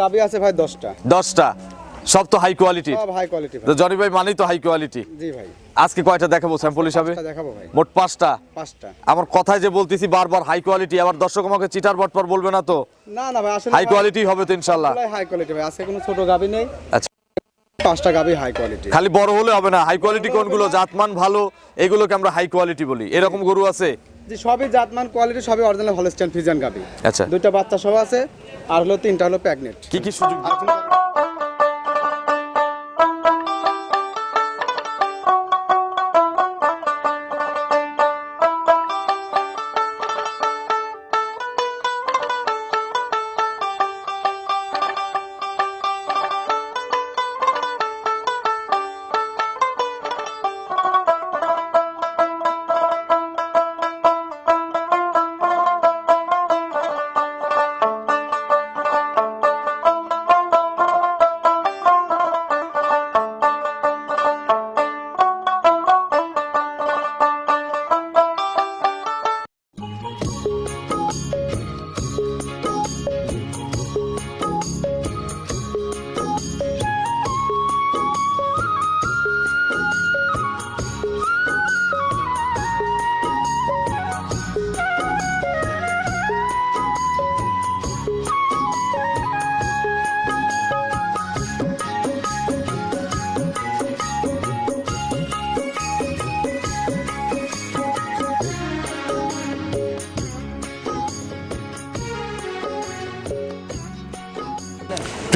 গাবি আছে ভাই দশটা। দশটা? সব তো হাই কোয়ালিটি সব হাই কোয়ালিটি তো জনি ভাই মানেই তো হাই কোয়ালিটি জি ভাই। আজকে কয়টা দেখাবো? স্যাম্পল হিসাবে? দেখাবো ভাই। মোট পাঁচটা। পাঁচটা। আমার কথায় যে বলতেছি বারবার হাই কোয়ালিটি আবার দর্শক আমাকে চিটার বটপর বলবে না তো? না না ভাই আসলে হাই কোয়ালিটি হবে তো ইনশাল্লাহ হাই কোয়ালিটি ভাই আজকে কোনো ছোট গাবি নেই। আচ্ছা। পাঁচটা গাবি হাই কোয়ালিটি খালি বড় হলে হবে না। হাই কোয়ালিটি কোনগুলো? জাতমান ভালো এগুলোকে আমরা হাই কোয়ালিটি বলি। এরকম গরু আছে? জি সবই জাতমান কোয়ালিটি সবই অরিজিনাল হলস্টাইন ফিজিয়ান গাবি। আচ্ছা। দুটো বাচ্চা সব আছে আর হলো তিনটা হলো প্যাগনেট। কি কি সুযোগ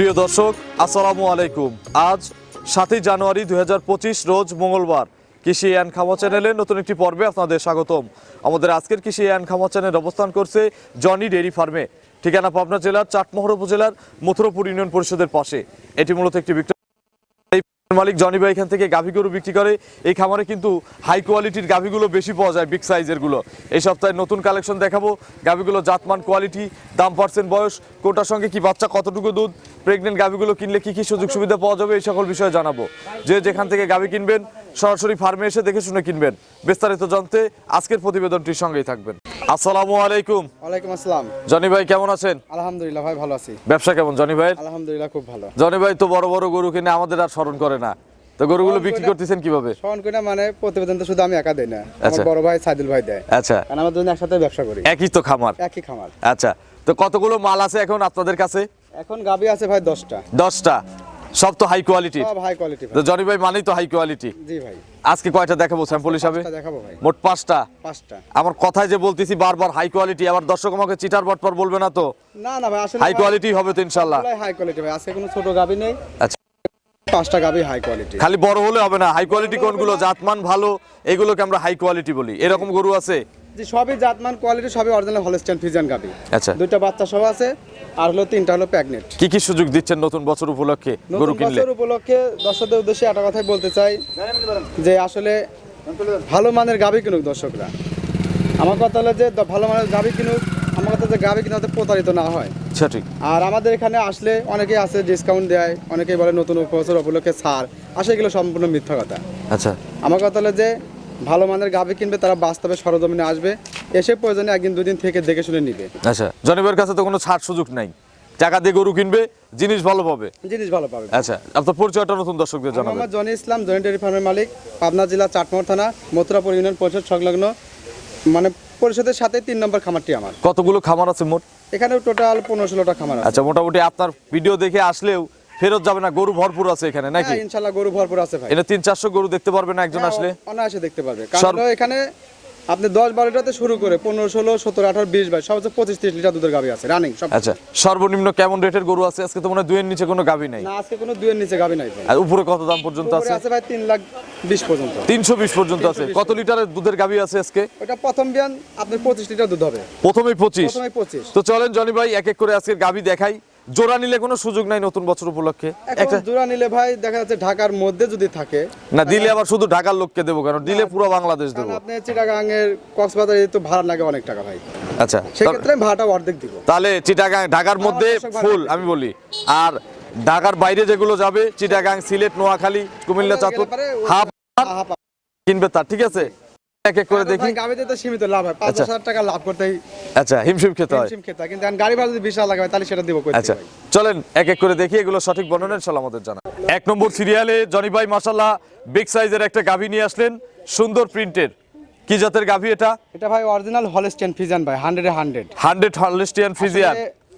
প্রিয় দর্শক, আসসালামু আলাইকুম। আজ সাতই জানুয়ারি দু হাজার পঁচিশ রোজ মঙ্গলবার কৃষি অ্যান্ড খামা চ্যানেলের নতুন একটি পর্বে আপনাদের স্বাগতম। আমাদের আজকের কৃষি অ্যান্ড খামা চ্যানেল অবস্থান করছে জনি ডেরি ফার্মে, ঠিকানা পাবনা জেলার চাটমোহর উপজেলার মথুরপুর ইউনিয়ন পরিষদের পাশে। এটি মূলত একটি মালিক জনি ভাই এখান থেকে গাভী গরু বিক্রি করে। এই খামারে কিন্তু হাই কোয়ালিটির গাভীগুলো বেশি পাওয়া যায় বিগ সাইজেরগুলো। এই সপ্তাহে নতুন কালেকশন দেখাবো। গাভীগুলো জাতমান কোয়ালিটি দাম পার্সেন্ট বয়স। কোটার সঙ্গে কি বাচ্চা কতটুকু দুধ? প্রেগনেন্ট গাভীগুলো কিনলে কি কি সুযোগ সুবিধা পাওয়া যাবে? এই সকল বিষয়ে জানাব। যে যেখান থেকে গাভী কিনবেন, সরাসরি ফার্মে এসে দেখে শুনে কিনবেন। বিস্তারিত জানতে আজকের প্রতিবেদনটির সঙ্গেই থাকবেন। আসসালামু আলাইকুম। ওয়ালাইকুম আসসালাম। জনি ভাই কেমন আছেন? আলহামদুলিল্লাহ ভাই ভালো আছি। ব্যবসা কেমন জনি ভাই? আলহামদুলিল্লাহ খুব ভালো। জনি ভাই তো বড় বড় গরু কিনে আমাদের আর স্মরণ করে না। তো গরুগুলো বিক্রি করতেছেন কীভাবে? সহন করে না মানে প্রতিবেদন তো শুধু আমি একা দেই না। আমার আচ্ছা। বড় ভাই সাইদুল ভাই দেয়। আচ্ছা। কারণ আমরা দুজন একসাথে ব্যবসা করি। একই তো খামার। একই খামার। আচ্ছা। তো কতগুলো মাল আছে এখন আপনাদের কাছে? এখন গাবি আছে ভাই দশটা। দশটা। সব তো হাই কোয়ালিটি সব হাই কোয়ালিটি তো জনি ভাই মানেই তো হাই কোয়ালিটি জি ভাই। আজকে কয়টা দেখাবো স্যাম্পল হিসাবে? দেখাবো ভাই। মোট পাঁচটা। পাঁচটা। আমার কথায় যে বলতেছি বারবার হাই কোয়ালিটি আবার দর্শক আমাকে চিটার বটপর বলবে না তো? না না ভাই আসলে হাই কোয়ালিটি হবে তো ইনশাল্লাহ হাই কোয়ালিটি ভাই আজকে কোনো ছোট গাবি নেই। আচ্ছা। পাঁচটা গাবি হাই কোয়ালিটি খালি বড় হলে হবে না হাই কোয়ালিটি কোনগুলো? জাতমান ভালো এগুলোকে আমরা হাই কোয়ালিটি বলি। এরকম গরু আছে? জি সবই জাতমান কোয়ালিটি সবই অরিজিনাল হলস্টাইন ফিজিয়ান গাবি। আচ্ছা। দুইটা বাচ্চা সব আছে আর হলো তিনটা হলো প্যাগনেট কি কি সুযোগ দিচ্ছেন নতুন বছর উপলক্ষে গরু কিনলে? নতুন বছর উপলক্ষে দর্শকদের উদ্দেশ্যে একটা কথাই বলতে চাই যে আসলে ভালো মানের গাবি কিনুক দর্শকরা। আমার কথা হলো যে ভালো মানের গাবি কিনুক আমার কথা যে গাবি কিনাতে প্রতারিত না হয়। সঠিক আর আমাদের এখানে আসলে অনেকেই আছে ডিসকাউন্ট দেয় অনেকেই বলে নতুন বছর উপলক্ষে ছাড় আসলে এগুলো সম্পূর্ণ মিথ্যা কথা। আচ্ছা। আমার কথা হলো যে ভালো মানের গাবি কিনবে তারা বাস্তবে সরজমিনে আসবে এসে প্রয়োজনে একদিন দুদিন থেকে দেখে শুনে নিবে। আচ্ছা জনিবের কাছে তো কোনো ছাড় সুযোগ নাই। টাকা দিয়ে গরু কিনবে জিনিস ভালো পাবে। জিনিস ভালো পাবে। আচ্ছা আপনার পরিচয়টা নতুন দর্শকদের জানাবেন। মোহাম্মদ জনি ইসলাম জয়েন্ট ডেয়ারি ফার্মের মালিক পাবনা জেলা চাটমোহর থানা মথুরাপুর ইউনিয়ন পরিষদ সংলগ্ন মানে পরিষদের সাথে তিন নম্বর খামারটি আমার। কতগুলো খামার আছে মোট? এখানে টোটাল পনেরো ষোলোটা খামার আছে। আচ্ছা মোটামুটি আপনার ভিডিও দেখে আসলেও ফেরত যাবে না গরু ভরপুর আছে এখানে নাকি? হ্যাঁ, ইনশাল্লাহ গরু ভরপুর আছে ভাই। এনে তিন চারশো গরু দেখতে পারবে না একজন হ্যাঁ, আসলে? অনায়াসে দেখতে পারবে। কারণ এখানে আপনি দশ বারোটাতে শুরু করে পনেরো ষোলো সতেরো আঠারো বিশ বাইশ সব হচ্ছে পঁচিশ তিরিশ লিটার দুধের গাভি আছে রানিং সব আচ্ছা সর্বনিম্ন কেমন রেটের গরু আছে? আজকে তো মনে হয় দুইয়ের নিচে কোনো গাভি নাই। না আজকে কোনো দুইয়ের নিচে গাভি নাই আর উপরে কত দাম পর্যন্ত আছে? আছে ভাই তিন লাখ বিশ পর্যন্ত। তিনশো বিশ পর্যন্ত আছে। কত লিটারের দুধের গাভি আছে আজকে? ওটা প্রথম বিয়ান আপনার পঁচিশ লিটার দুধ হবে। প্রথমেই পঁচিশ। প্রথমে পঁচিশ। তো চলেন জনি ভাই এক এক করে আজকের গাভি দেখাই। জোড়া নিলে কোনো সুযোগ নাই নতুন বছর উপলক্ষে? একটা জোড়া নিলে ভাই দেখা যাচ্ছে ঢাকার মধ্যে যদি থাকে না দিলে আবার শুধু ঢাকার লোককে দেবো কেন? দিলে পুরো বাংলাদেশ দেবো। আপনি চিটাগাং এর কক্সবাজারে তো ভাড়া লাগে অনেক টাকা ভাই। আচ্ছা সেক্ষেত্রে ভাড়াটা অর্ধেক দিব। তাহলে চিটাগাং ঢাকার মধ্যে ফুল আমি বলি। আর ঢাকার বাইরে যেগুলো যাবে চিটাগাং সিলেট নোয়াখালী কুমিল্লা চাঁদপুর হাফ কিনবে তার ঠিক আছে? এক এক করে দেখি। গাবিতে তো সীমিত লাভ হয়। পাঁচ আচ্ছা। দশ হাজার টাকা লাভ করতেই আচ্ছা হিমশিম খেতে হয়। হিমশিম খেতে কিন্তু গাড়ি ভাড়া যদি তাহলে সেটা দিব কই আচ্ছা চলেন এক এক করে দেখি। এগুলো সঠিক বর্ণনা ইনশাল্লাহ আমাদের জানা এক নম্বর সিরিয়ালে জনি ভাই বিগ সাইজের একটা গাভী নিয়ে আসলেন সুন্দর প্রিন্টের। কি জাতের গাভী এটা? এটা ভাই অরিজিনাল হলস্টেন ফিজান ভাই হান্ড্রেডে হান্ড্রেড হান্ড্রেড হার্লেস্টিয়ান ফিজিয়ান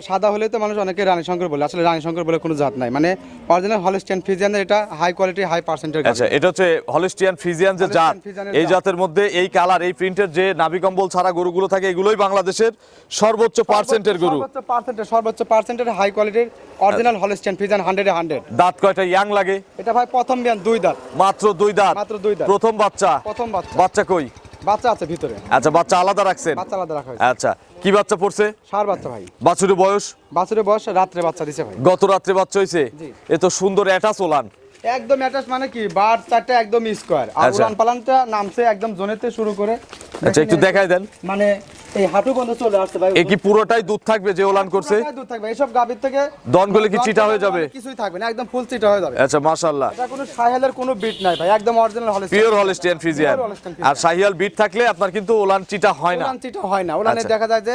সাদা হলে তো মানুষ অনেকে রানী শঙ্কর বলে। আসলে রানী শঙ্কর বলে কোনো জাত নাই। মানে অরিজিনাল হলস্টেন ফিজিয়ানের এটা হাই কোয়ালিটি হাই পার্সেন্টের আচ্ছা এটা হচ্ছে হলিস্টিয়ান ফ্রিজিয়ান যে জাত। এই জাতের মধ্যে এই কালার এই প্রিন্টের যে নাভি কম্বল ছাড়া গরুগুলো থাকে এগুলোই বাংলাদেশের সর্বোচ্চ পার্সেন্টের গরু। সর্বোচ্চ পার্সেন্টের সর্বোচ্চ পার্সেন্টের হাই কোয়ালিটির অরিজিনাল হলস্টেন ফিজান হান্ড্রেডে হান্ড্রেড দাঁত কয়টা ইয়াং লাগে? এটা ভাই প্রথম বিয়ান দুই দাঁত। মাত্র দুই দাঁত। মাত্র দুই দাঁত। প্রথম বাচ্চা? প্রথম বাচ্চা। বাচ্চা কই? বাচ্চা আছে ভিতরে। আচ্ছা বাচ্চা আলাদা রাখছেন? বাচ্চা আলাদা রাখা হয়েছে। আচ্ছা কি বাচ্চা পড়ছে? সার বাচ্চা ভাই। বাছুরের বয়স? বাছুরের বয়স রাত্রে বাচ্চা দিছে ভাই। গত রাত্রে বাচ্চা হয়েছে। এ তো সুন্দর অ্যাটাচ ওলান। একদম অ্যাটাচ মানে কি? বার চারটা একদম স্কোয়ার আর আচ্ছা। পালানটা নামছে একদম জোনেতে শুরু করে। আচ্ছা একটু দেখাই দেন। মানে এই হাঁটু পর্যন্ত চলে আসছে ভাই এ কি পুরোটাই দুধ থাকবে যে ওলান করছে? দুধ থাকবে এইসব গাভীর থেকে দন কি চিটা হয়ে যাবে? কিছুই থাকবে না একদম ফুল চিটা হয়ে যাবে। আচ্ছা মাশাআল্লাহ। এটা কোনো কোনো বিট নাই ভাই একদম অরিজিনাল পিওর হলিস্টিয়ান ফ্রিজিয়ান। আর বিট থাকলে আপনার কিন্তু ওলান চিটা হয় না। ওলান চিটা হয় না। ওলানে আচ্ছা। দেখা যায় যে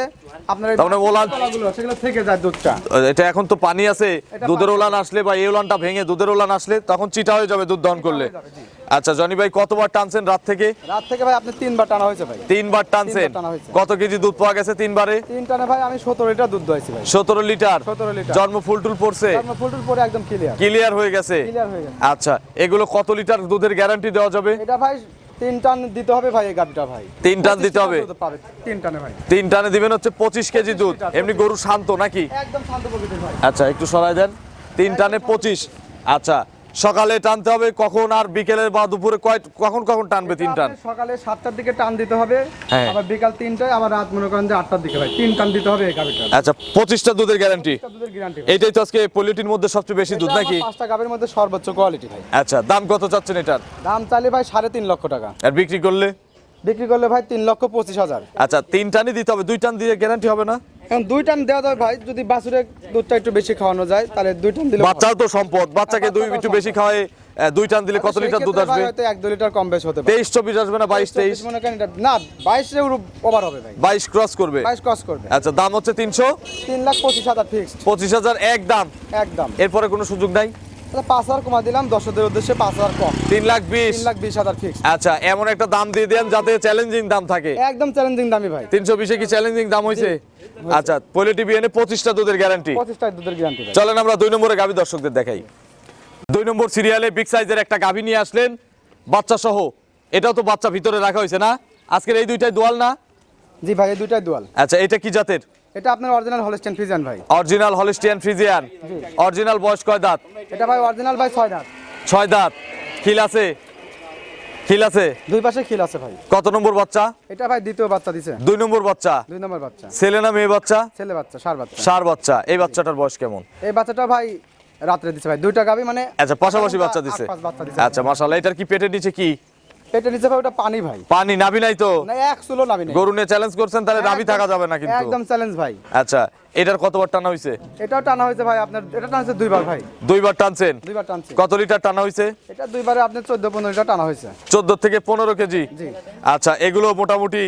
আপনার তার মানে ওলান- সেগুলো থেকে যায় দুধটা। এটা এখন তো পানি আছে দুধের ওলান আসলে বা এই ওলানটা ভেঙে দুধের ওলান আসলে তখন চিটা হয়ে যাবে দুধ দন করলে। আচ্ছা জনি ভাই কতবার টানছেন রাত থেকে? রাত থেকে ভাই আপনি তিনবার টানা হয়েছে ভাই। তিনবার টানছেন। কত। কত কেজি দুধ পাওয়া গেছে তিনবারে? তিন টানে ভাই আমি সতেরো লিটার দুধ দোয়াইছি ভাই। সতেরো লিটার? 17 লিটার। জন্ম ফুলটুল পড়ছে? তারপর ফুলটুল পরে একদম ক্লিয়ার ক্লিয়ার হয়ে গেছে? ক্লিয়ার হয়ে গেছে। আচ্ছা এগুলো কত লিটার দুধের গ্যারান্টি দেওয়া যাবে? এটা ভাই তিন টান দিতে হবে ভাই এই গাভিটা ভাই। তিন টান দিতে হবে? তিন টানে ভাই। তিন টানে দিবেন হচ্ছে পঁচিশ কেজি দুধ। এমনি গরু শান্ত নাকি? একদম শান্ত প্রকৃতির ভাই। আচ্ছা একটু সরাই দেন। তিন টানে পঁচিশ। আচ্ছা সকালে টানতে হবে কখন আর বিকেলে বা দুপুরে কয় কখন কখন টানবে তিন টান? সকালে সাতটার দিকে টান দিতে হবে হ্যাঁ। আবার বিকাল তিনটায় আবার রাত মনে করেন যে আটটার দিকে ভাই তিন টান দিতে হবে এই গাভিটা আচ্ছা পঁচিশটা দুধের গ্যারান্টি এইটাই তো আজকে পলিটির মধ্যে সবচেয়ে বেশি দুধ নাকি? পাঁচটা গাভির মধ্যে সর্বোচ্চ কোয়ালিটি ভাই। আচ্ছা দাম কত চাচ্ছেন এটার? দাম চাইলে ভাই সাড়ে তিন লক্ষ টাকা। আর বিক্রি করলে? বিক্রি করলে ভাই তিন লক্ষ পঁচিশ হাজার। আচ্ছা তিন টানই দিতে হবে দুই টান দিয়ে গ্যারান্টি হবে না? এখন দুই টান দেওয়া যায় ভাই যদি বাছুরের দুধটা একটু বেশি খাওয়ানো যায় তাহলে দুই টান দিলে বাচ্চাও তো সম্পদ। বাচ্চাকে দুই একটু বেশি খাওয়ায় দুই টান দিলে কত লিটার দুধ আসবে? হয়তো এক দু লিটার কম বেশ হতে পারে। তেইশ চব্বিশ আসবে না বাইশ তেইশ? মনে করেন না বাইশ ওভার হবে ভাই। বাইশ ক্রস করবে? বাইশ ক্রস করবে। আচ্ছা দাম হচ্ছে তিনশো? তিন লাখ পঁচিশ হাজার ফিক্সড পঁচিশ হাজার এক দাম। একদম এরপরে কোনো সুযোগ নাই? পাঁচ হাজার কমা দিলাম দর্শকদের উদ্দেশ্যে পাঁচ হাজার কম। তিন লাখ বিশ? তিন লাখ বিশ হাজার ফিক্সড আচ্ছা এমন একটা দাম দিয়ে দেন যাতে চ্যালেঞ্জিং দাম থাকে। একদম চ্যালেঞ্জিং দামি ভাই। তিনশো বিশে কি চ্যালেঞ্জিং দাম হয়েছে? আচ্ছা পঁচিশটা দুধের গ্যারান্টি পঁচিশটা দুধের গ্যারান্টি চলেন আমরা দুই নম্বরে গাভী দর্শকদের দেখাই। দুই নম্বর সিরিয়ালে বিগ সাইজের একটা গাভী নিয়ে আসলেন। বাচ্চা সহ এটাও তো বাচ্চা ভিতরে রাখা হয়েছে না? আজকের এই দুইটাই দোয়াল না? জি ভাই এই দুইটাই দুয়াল আচ্ছা এটা কি জাতের? এটা আপনার অরিজিনাল হলস্টেন ফিজান ভাই। অরিজিনাল হলিস্টিয়ান ফ্রিজিয়ান অরিজিনাল বয়স কয় দাঁত? এটা ভাই অরিজিনাল ভাই ছয় দাঁত। ছয় দাঁত। খিল আছে? খিল আছে? দুই পাশে খিল আছে ভাই। কত নম্বর বাচ্চা? এটা ভাই দ্বিতীয় বাচ্চা দিছে। দুই নম্বর বাচ্চা? দুই নম্বর বাচ্চা। ছেলে না মেয়ে বাচ্চা? ছেলে বাচ্চা সার বাচ্চা। সার বাচ্চা। এই বাচ্চাটার বয়স কেমন? এই বাচ্চাটা ভাই রাত্রে দিছে ভাই। দুইটা গাবি মানে আচ্ছা পাশাপাশি বাচ্চা দিছে। বাচ্চা দিছে। আচ্ছা মাশাআল্লাহ। এটার কি পেটের নিচে কি? পেটে নিচে ভাই ওটা পানি ভাই। পানি নাভি নাই তো? না এক সুলো নাবি নেই। গরু নিয়ে চ্যালেঞ্জ করছেন তাহলে নাভি থাকা যাবে না কিন্তু। একদম চ্যালেঞ্জ ভাই। আচ্ছা এটার কতবার টানা হয়েছে এটাও টানা হয়েছে ভাই আপনার এটা টানা হয়েছে দুইবার ভাই। দুইবার টানছেন? দুইবার টানছে। কত লিটার টানা হয়েছে এটা দুইবারে আপনার চোদ্দ পনেরো লিটার টানা হয়েছে চোদ্দ থেকে পনেরো কেজি? জি। আচ্ছা এগুলো মোটামুটি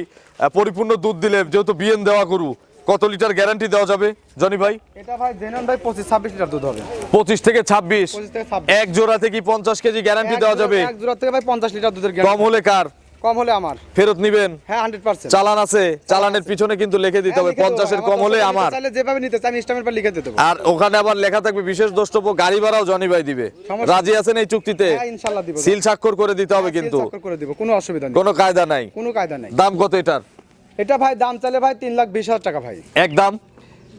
পরিপূর্ণ দুধ দিলে যেহেতু বিএন দেওয়া গরু কত লিটার গ্যারান্টি দেওয়া যাবে জনি ভাই? এটা ভাই জেনন ভাই পঁচিশ ছাব্বিশ লিটার দুধ হবে। পঁচিশ থেকে ছাব্বিশ। পঁচিশ থেকে ছাব্বিশ। এক জোড়াতে কি পঞ্চাশ কেজি গ্যারান্টি দেওয়া যাবে। এক জোড়া থেকে ভাই পঞ্চাশ লিটার দুধের গ্যারান্টি কম হলে কার? কম হলে আমার। ফেরত নিবেন? হ্যাঁ হান্ড্রেড পার্সেন্ট চালান আছে। চালানের পিছনে কিন্তু লিখে দিতে হবে পঞ্চাশের কম হলে আমার চাইলে যেভাবে নিতে চাই আমি স্টামের পর লিখে দিতে দেবো। আর ওখানে আবার লেখা থাকবে বিশেষ দ্রষ্টব্য গাড়ি ভাড়াও জনি ভাই দিবে। রাজি আছেন এই চুক্তিতে? হ্যাঁ ইনশাল্লাহ দিব। সিল স্বাক্ষর করে দিতে হবে কিন্তু। চাকর করে দিব কোনো অসুবিধা নেই। কোনো কায়দা নাই। কোনো কায়দা নেই। দাম কত এটার? এটা ভাই দাম চাইলে ভাই তিন লাখ বিশ হাজার টাকা ভাই। একদম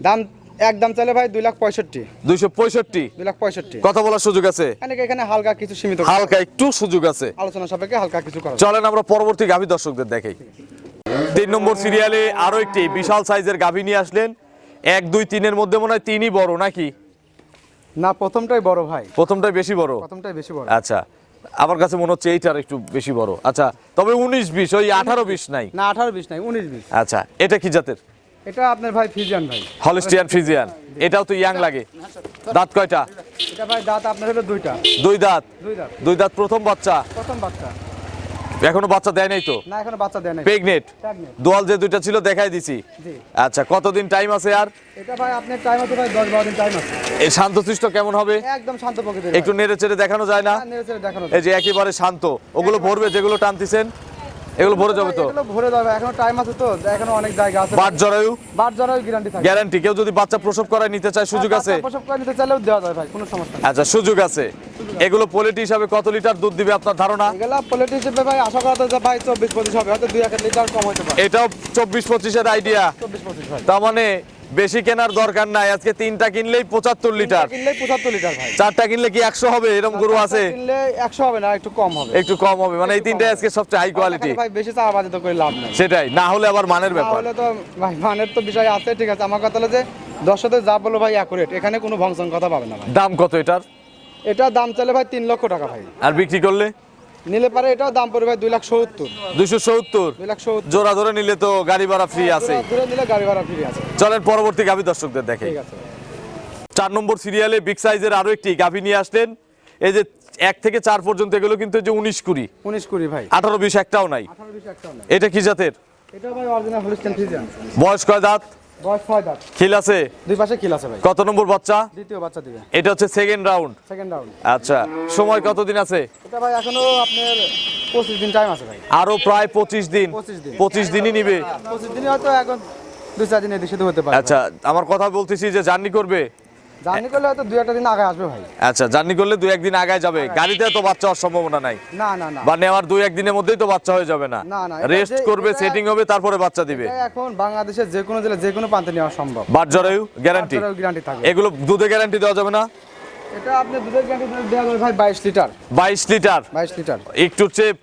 দাম? এক দাম চাইলে ভাই দুই লাখ পঁয়ষট্টি। দুইশো পঁয়ষট্টি? দুই লাখ পঁয়ষট্টি। কথা বলার সুযোগ আছে? এখানে এখানে হালকা কিছু সীমিত হালকা একটু সুযোগ আছে। আলোচনা সাপেক্ষে হালকা কিছু করা। চলেন আমরা পরবর্তী গাভী দর্শকদের দেখাই। তিন নম্বর সিরিয়ালে আরও একটি বিশাল সাইজের গাভী নিয়ে আসলেন। এক দুই তিনের মধ্যে মনে হয় তিনই বড় নাকি? না প্রথমটাই বড় ভাই। প্রথমটাই বেশি বড়? প্রথমটাই বেশি বড়। আচ্ছা। আমার কাছে মনে হচ্ছে এইটার একটু বেশি বড়। আচ্ছা তবে উনিশ বিশ ওই আঠারো বিশ নাই? না আঠারো বিশ নাই উনিশ বিশ। আচ্ছা এটা কি জাতের? এটা আপনার ভাই ফিজিয়ান ভাই। Holstein Friesian. এটাও তো ইয়াং লাগে। দাঁত কয়টা? এটা ভাই দাঁত আপনার হলো দুইটা। দুই দাঁত? দুই দাঁত। দুই দাঁত প্রথম বাচ্চা? প্রথম বাচ্চা। এখনও বাচ্চা দেয় নাই তো? না এখনও বাচ্চা দেয় নাই। প্রেগনেট। দোয়াল যে দুইটা ছিল দেখাই দিছি। জি। আচ্ছা কতদিন টাইম আছে আর? এটা ভাই আপনার টাইম আছে ভাই 10 12 দিন টাইম আছে। এই শান্তশিষ্ট কেমন হবে? একদম শান্ত প্রকৃতির একটু নেড়ে চেড়ে দেখানো যায় না? নেড়েচেড়ে নেড়ে চেড়ে দেখানো এই যে একেবারে শান্ত। ওগুলো ভরবে যেগুলো টানতেছেন? এগুলো ভরে যাবে তো? এগুলো ভরে যাবে এখনও টাইম আছে তো এখনও অনেক জায়গা আছে। বাট জরায়ু? বাট জরায়ু গ্যারান্টি থাকে গ্যারান্টি কেউ যদি বাচ্চা প্রসব করায় নিতে চায় সুযোগ আছে? প্রসব করায় নিতে চাইলেও দেওয়া যায় ভাই কোনো সমস্যা নেই। আচ্ছা সুযোগ আছে। এগুলো পোলিটি হিসাবে কত লিটার দুধ দিবে আপনার ধারণা? এগুলো পোলেট হিসেবে ভাই আশা করা যায় ভাই চব্বিশ পঁচিশ হবে হয়তো দুই এক লিটার কম হতে পারে। এটাও চব্বিশ এর আইডিয়া চব্বিশ পঁচিশ ভাই। তার মানে বেশি কেনার দরকার নাই। আজকে তিনটা কিনলেই পঁচাত্তর লিটার। কিনলে পঁচাত্তর লিটার ভাই। চারটা কিনলে কি একশো হবে? এরকম গরু আছে? কিনলে একশো হবে না একটু কম হবে। একটু কম হবে। মানে এই তিনটাই আজকে সবচেয়ে হাই কোয়ালিটি ভাই বেশি চাওয়া বাজে তো করে লাভ নেই। সেটাই। না হলে আবার মানের ব্যাপার। তাহলে তো ভাই মানের তো বিষয় আছে ঠিক আছে। আমার কথা হলো যে দর্শকদের যা বলো ভাই অ্যাকুরেট এখানে কোনো ভংশন কথা পাবে না ভাই। দাম কত এটার? এটা দাম চলে ভাই তিন লক্ষ টাকা ভাই। আর বিক্রি করলে? নিলে পারে এটাও দাম পড়বে দুই লাখ সত্তর। দুইশো সত্তর? জোড়া ধরে নিলে তো গাড়ি ভাড়া ফ্রি আছে। ঘুরে নিলে গাড়ি ভাড়া ফ্রি আছে। চলেন পরবর্তী গাভী দর্শকদের দেখে। চার নম্বর সিরিয়ালে বিগ সাইজের আরও একটি গাভী নিয়ে আসলেন। এই যে এক থেকে চার পর্যন্ত এগুলো কিন্তু এই যে উনিশ কুড়ি। উনিশ কুড়ি ভাই। আঠারো বিশ একটাও নাই। এটা কি জাতের? এটা ভাই অরিজিনাল হলিস্টেন ফিজিয়ান বয়স কয় দাঁত? বয়স 6 দাঁত। খিল আছে? দুই পাশে খিল আছে ভাই। কত নম্বর বাচ্চা? দ্বিতীয় বাচ্চা দিবে। এটা হচ্ছে সেকেন্ড রাউন্ড সেকেন্ড রাউন্ড আচ্ছা সময় কতদিন আছে? এটা ভাই এখনও আপনার পঁচিশ দিন টাইম আছে ভাই। আরও প্রায় পঁচিশ দিন। 25 দিন। পঁচিশ দিনই নিবে। 25 দিনই হয়তো এখন দুই চার দিন এদিকে হতে পারে। আচ্ছা আমার কথা বলতেছি যে জার্নি করবে? জার্নি করলে হয়তো দুই একটা দিন আগে আসবে ভাই। আচ্ছা জার্নি করলে দু একদিন আগায় যাবে। গাড়িতে তো বাচ্চা হওয়ার সম্ভাবনা নাই। না না না। বা নেওয়ার দুই একদিনের মধ্যেই তো বাচ্চা হয়ে যাবে না। না, না, রেস্ট করবে সেটিং হবে তারপরে বাচ্চা দিবে। এখন বাংলাদেশের যে কোনো জেলা যে কোনো প্রান্তে নেওয়া সম্ভব। বাট জরায়ু গ্যারান্টি গ্যারান্টি থাকবে। এগুলো দুধে গ্যারান্টি দেওয়া যাবে না? এটা আপনি দুধের গ্যারান্টি দেওয়া যাবে ভাই বাইশ লিটার। বাইশ লিটার? বাইশ লিটার। একটু চেয়ে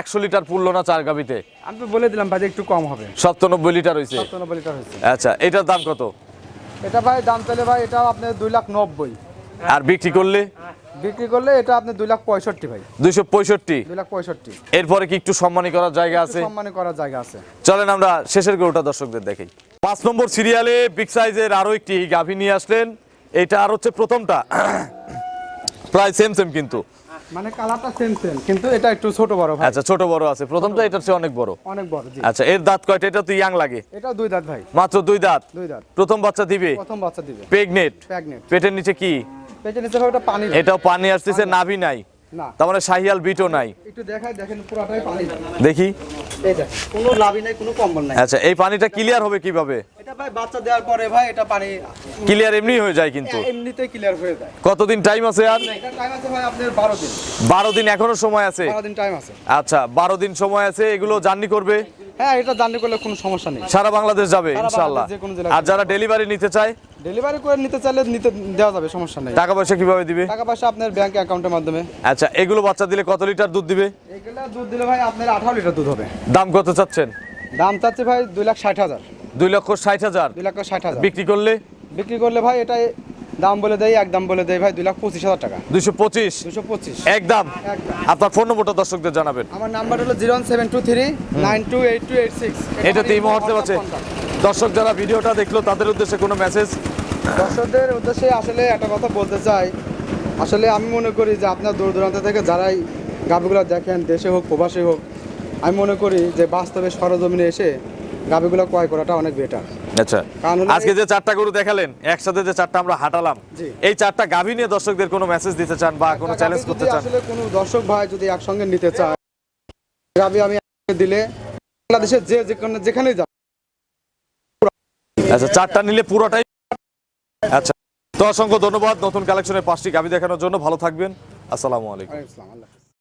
একশো লিটার পুরলো না চার গাবিতে? আমি তো বলে দিলাম ভাই একটু কম হবে। সপ্তানব্বই লিটার হয়েছে সত্তানব্বই লিটার হয়েছে আচ্ছা এটার দাম কত? এটা ভাই দাম চলে ভাই এটা আপনার দুই লাখ নব্বই। আর বিক্রি করলে? বিক্রি করলে এটা আপনি দুই লাখ পঁয়ষট্টি ভাই। দুইশো পঁয়ষট্টি? দুই লাখ পঁয়ষট্টি। এরপরে কি একটু সম্মানী করার জায়গা আছে? সম্মানে করার জায়গা আছে। চলেন আমরা শেষের গরুটা দর্শকদের দেখি পাঁচ নম্বর সিরিয়ালে বিগ সাইজের আরও একটি গাভী নিয়ে আসলেন। এটা আর হচ্ছে প্রথমটা। প্রায় সেম সেম কিন্তু। মানে কালারটা সেম সেম কিন্তু এটা একটু ছোট বড় ভাই। আচ্ছা ছোট বড় আছে। প্রথমটা এটার চেয়ে অনেক বড়। অনেক বড় জি। আচ্ছা এর দাঁত কয়টা? এটা তো ইয়াং লাগে। এটা দুই দাঁত ভাই। মাত্র দুই দাঁত? দুই দাঁত। প্রথম বাচ্চা দিবে? প্রথম বাচ্চা দিবে। প্রেগনেট প্রেগনেট পেটের নিচে কি? পেটের নিচে ভাই এটা পানি এটাও পানি আসতেছে নাভি নাই। তার মানে শাহিয়াল বিটও নাই। একটু দেখাই দেখেন পুরাটাই পানি। দেখি। কোনো লাভই নাই কোনো কম্বল নাই। আচ্ছা এই পানিটা ক্লিয়ার হবে কীভাবে? এটা ভাই বাচ্চা দেওয়ার পরে ভাই এটা পানি ক্লিয়ার এমনি হয়ে যায় কিন্তু। এমনিতেই ক্লিয়ার হয়ে যায়। কতদিন টাইম আছে আর? এটা টাইম আছে ভাই আপনার বারো দিন। বারো দিন এখনও সময় আছে? বারো দিন টাইম আছে। আচ্ছা বারো দিন সময় আছে এগুলো জার্নি করবে? হ্যাঁ এটা জার্নি করলে কোনো সমস্যা নেই। সারা বাংলাদেশ যাবে জেলায় আর যারা ডেলিভারি নিতে চায়? ডেলিভারি করে নিতে চাইলে নিতে দেওয়া যাবে সমস্যা নেই। টাকা পয়সা কীভাবে দিবে? টাকা পয়সা আপনার ব্যাংক অ্যাকাউন্টের মাধ্যমে। আচ্ছা এগুলো বাচ্চা দিলে কত লিটার দুধ দিবে? এগুলো দুধ দিলে ভাই আপনার আঠারো লিটার দুধ হবে। দাম কত চাচ্ছেন? দাম চাচ্ছে ভাই দুই লাখ ষাট হাজার। দুই লক্ষ ষাট হাজার। দুই লাখ ষাট হাজার। বিক্রি করলে? বিক্রি করলে ভাই এটাই দাম বলে দেয় এক দাম বলে দেয় ভাই দুই লাখ পঁচিশ হাজার টাকা। দুইশো পঁচিশ? দুশো পঁচিশ। একদম একদম। আপনার ফোন নম্বরটা দর্শকদের জানাবেন। আমার নাম্বার হলো zero seven two three nine two eight two eight six. এটাতে এই মুহূর্তে আছে। দর্শক যারা ভিডিওটা দেখল তাদের উদ্দেশ্যে কোনো মেসেজ দর্শকদের উদ্দেশ্যে আসলে একটা কথা বলতে চাই। আসলে আমি মনে করি যে আপনার দূর দূরান্ত থেকে যারাই গাভিগুলো দেখেন দেশে হোক প্রবাসী হোক আমি মনে করি যে বাস্তবে সরজমিনে এসে গাভিগুলো ক্রয় করাটা অনেক বেটার আচ্ছা আজকে যে চারটা গরু দেখালেন একসাথে যে চারটা আমরা হাঁটালাম এই চারটা গাভী নিয়ে দর্শকদের কোনো মেসেজ দিতে চান বা কোনো চ্যালেঞ্জ করতে চান? আসলে কোনো দর্শক ভাই যদি একসঙ্গে নিতে চায় গাভি আমি দিলে বাংলাদেশের যে যেখানে যেখানেই যাবে আচ্ছা চারটা নিলে পুরোটাই আচ্ছা তো অসংখ্য ধন্যবাদ নতুন কালেকশনের পাঁচটি গাভী দেখানোর জন্য। ভালো থাকবেন। আসসালামু আলাইকুম।